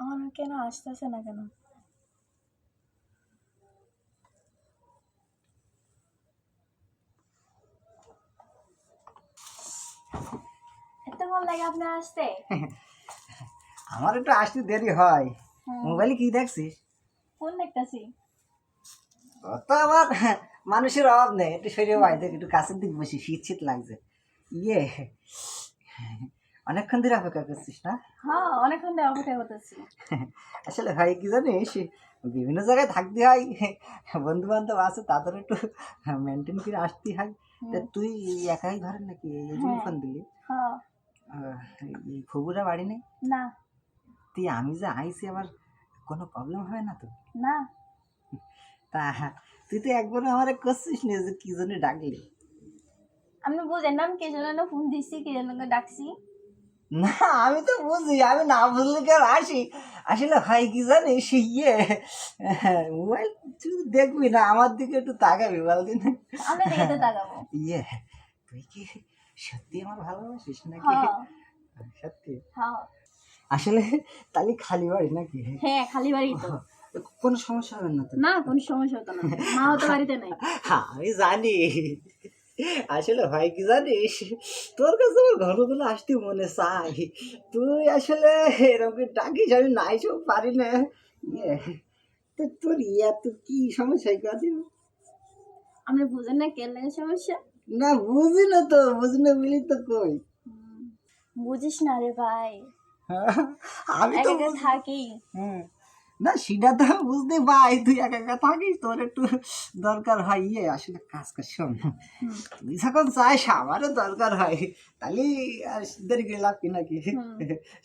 আমার কেন আসতেছে না কেন? এতক্ষণ লাগে আপনার আসতে? আমার একটু আসতে দেরি হয়। মোবাইলে কি দেখছিস? ফোন দেখতেছি। তো আবার মানুষের অভাব নেই। একটু শরীরে বাইরে একটু কাছের দিক বসি শীত শীত লাগছে। ইয়ে। অনেকক্ষণ ধরে অপেক্ষা করছিস না? হ্যাঁ অনেকক্ষণ ধরে অপেক্ষা করতেছি। আসলে ভাই কি জানিস বিভিন্ন জায়গায় থাকতে হয় বন্ধু বান্ধব আছে তাদের একটু মেনটেন করে আসতে হয়। তা তুই একাই ঘরের নাকি এই জন্য হ্যাঁ। ফোন দিলি? হ্যাঁ। এই খবুরা বাড়ি নেই? না। তুই আমি যে আইসি আবার কোনো প্রবলেম হবে না তো? না। তা তুই তো একবার আমার করছিস না যে কি জন্য ডাকলি? আপনি বুঝেন না আমি কে জন্য ফোন দিচ্ছি কে জন্য ডাকছি। না আমি তো বুঝি আমি না বুঝলে কেন আসি? আসলে হয় কি জানিস ইয়ে মোবাইল তুই দেখবি না আমার দিকে একটু তাকাবি বলদি না আমরা দেখে তো তাকাবো। ইয়ে তুই কি সত্যি আমার ভালোবাসিস নাকি? হ্যাঁ। সত্যি? হ্যাঁ। আসলে তাহলে খালি বাড়ি নাকি? হ্যাঁ খালি বাড়ি তো। কোনো সমস্যা হবে না তো? না কোনো সমস্যা হতো না। মা হতো বাড়িতে নাই। আমি জানি। আসলে হয় কি জানিস? তোর কাছে আমার ঘরগুলো আসতে মনে চাই। তুই আসলে এরকম ডাকিস? আমি নাই সব পারি না। ইয়ে তো তোর ইয়া তো কি সমস্যা? কাজে আপনি বুঝেন না কেন সমস্যা? না বুঝি না তো। বুঝি না বলি তো কই? বুঝিস না রে ভাই। আমি তো বুঝ- থাকি। হ্যাঁ। না সেটা তো বুঝতে পাই। তুই একা একা থাকিস তোর একটু দরকার হয়। ইয়ে আসলে কাজ কর শোন। তুই যখন চাইস আমারও দরকার হয়। তাহলে আর দেরি করে লাভ কি নাকি।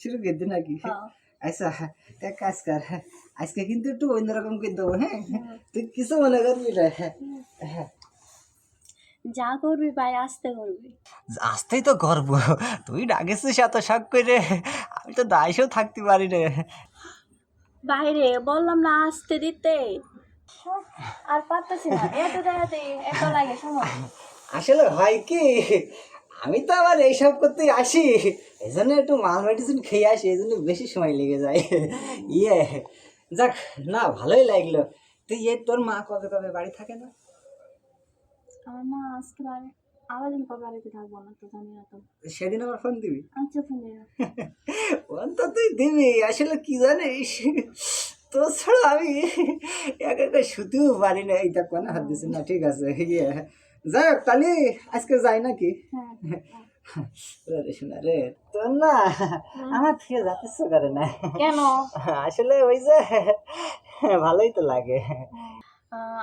শুরু করে দে নাকি? হ্যাঁ, আচ্ছা এক কাজ কর। আজকে কিন্তু একটু অন্যরকম করে দেবো হ্যাঁ? তুই কিছু মনে করবি না হ্যাঁ? যা করবি ভাই আসতে করবি। আসতেই তো গর্ব তুই ডাকেছিস এত শখ করে? আমি তো দায়সেও থাকতে পারি রে বাইরে বললাম না আসতে দিতে। আর পারতেছি না। এত দেখাতে এত লাগে সময়। আসলে হয় কি আমি তো আবার এইসব করতে আসি। এই জন্য একটু মাল মেডিসিন খেয়ে আসি এই জন্য বেশি সময় লেগে যায়। ইয়ে যাক না ভালোই লাগল। তুই এ তোর মা কবে কবে বাড়ি থাকে না? আমার মা আজকে বাড়ি আবার দিন কবে বাড়িতে থাকব না তো জানি না তো। সেদিন আবার ফোন দিবি? আচ্ছা ফোন তো তুই দিবি আসলে কি জানিস? তোর ছাড়া আমি একা একা শুতেও পারি না। এইটা কোনো হাত দিছি? না ঠিক আছে ইয়ে। যাই হোক তাহলে আজকে যাই নাকি? হ্যাঁ রে শোনা রে তোর না আমার থেকে যাতে ইচ্ছে করে না। কেন? আসলে ওই যে ভালোই তো লাগে।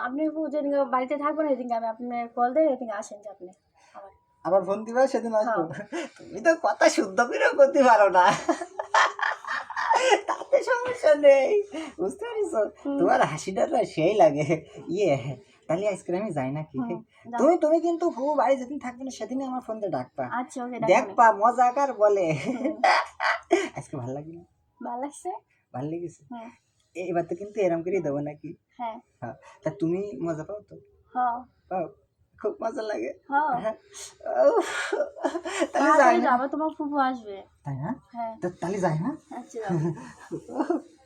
আপনি যেদিন বাড়িতে থাকবেন সেদিন আমি আপনার কল দেয় সেদিন আসেন যে আপনি। আবার আবার ফোন দিবা সেদিন আসব তুমি তো কথা শুদ্ধ করেও করতে পারো না। তাতে সমস্যা নেই। বুঝতে পারিস তোমার হাসিটা না সেই লাগে। ইয়ে তাহলে আজকে আমি যাই হুম, যাও। তুমি তুমি কিন্তু খুব বাড়ি যেদিন থাকবে না সেদিনই আমার ফোন দিয়ে ডাকবা। আচ্ছা ওকে দেখবা মজাকার বলে। আজকে ভালো লাগল ভালো লাগছে? ভালো লেগেছে? হ্যাঁ এবার তো কিন্তু এরম করেই দেবো নাকি? হ্যাঁ। হ্যাঁ তা তুমি মজা পাও তো? হ্যাঁ। পাও? খুব মজা লাগে। হ্যাঁ। হ্যাঁ। তাহলে যাই না তোমার ফুফু আসবে। তাই না? হ্যাঁ। তাহলে যাই হ্যাঁ। আচ্ছা।